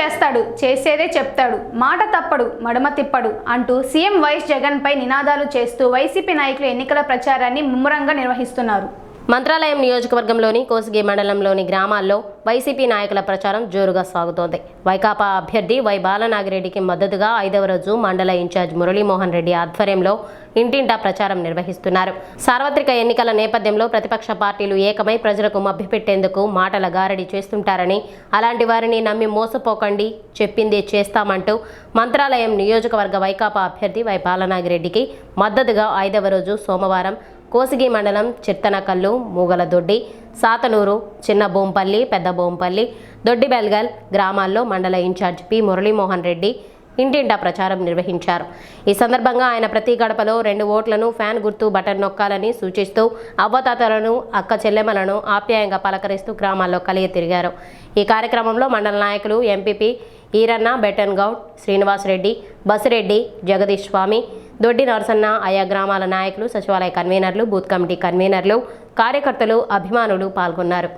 చేస్తాడు. చేసేదే చెప్తాడు. మాట తప్పడు మడమ తిప్పడు అంటూ సీఎం వైఎస్ జగన్పై నినాదాలు చేస్తూ వైసీపీ నాయకులు ఎన్నికల ప్రచారాన్ని ముమ్మరంగా నిర్వహిస్తున్నారు. మంత్రాలయం నియోజకవర్గంలోని కోసిగి మండలంలోని గ్రామాల్లో వైసీపీ నాయకుల ప్రచారం జోరుగా సాగుతోంది. వైకాపా అభ్యర్థి వై బాలనాగిరెడ్డికి మద్దతుగా ఐదవ రోజు మండల ఇన్ఛార్జ్ మురళీమోహన్ రెడ్డి ఆధ్వర్యంలో ఇంటింటా ప్రచారం నిర్వహిస్తున్నారు. సార్వత్రిక ఎన్నికల నేపథ్యంలో ప్రతిపక్ష పార్టీలు ఏకమై ప్రజలకు మభ్యపెట్టేందుకు మాటల గారడి చేస్తుంటారని అలాంటి వారిని నమ్మి మోసపోకండి చెప్పిందే చేస్తామంటూ మంత్రాలయం నియోజకవర్గ వైకాపా అభ్యర్థి వై బాలనాగిరెడ్డికి మద్దతుగా ఐదవ రోజు సోమవారం కోసిగి మండలం చిత్తనకల్లు మూగలదొడ్డి సాతనూరు చిన్న బోంపల్లి పెద్ద బోంపల్లి దొడ్డిబెల్గల్ గ్రామాల్లో మండల ఇన్ఛార్జ్ పి మురళీమోహన్ రెడ్డి ఇంటింటా ప్రచారం నిర్వహించారు. ఈ సందర్భంగా ఆయన ప్రతి గడపలో రెండు ఓట్లను ఫ్యాన్ గుర్తు బటన్ నొక్కాలని సూచిస్తూ అవ్వతాతలను అక్క చెల్లెమలను ఆప్యాయంగా పలకరిస్తూ గ్రామాల్లో కలిగి తిరిగారు. ఈ కార్యక్రమంలో మండల నాయకులు ఎంపీపీ ఈరన్న బెటన్ గౌడ్ శ్రీనివాసరెడ్డి బసిరెడ్డి జగదీష్ స్వామి దొడ్డి నరసన్న ఆయా గ్రామాల నాయకులు సచివాలయ కన్వీనర్లు బూత్ కమిటీ కన్వీనర్లు కార్యకర్తలు అభిమానులు పాల్గొన్నారు.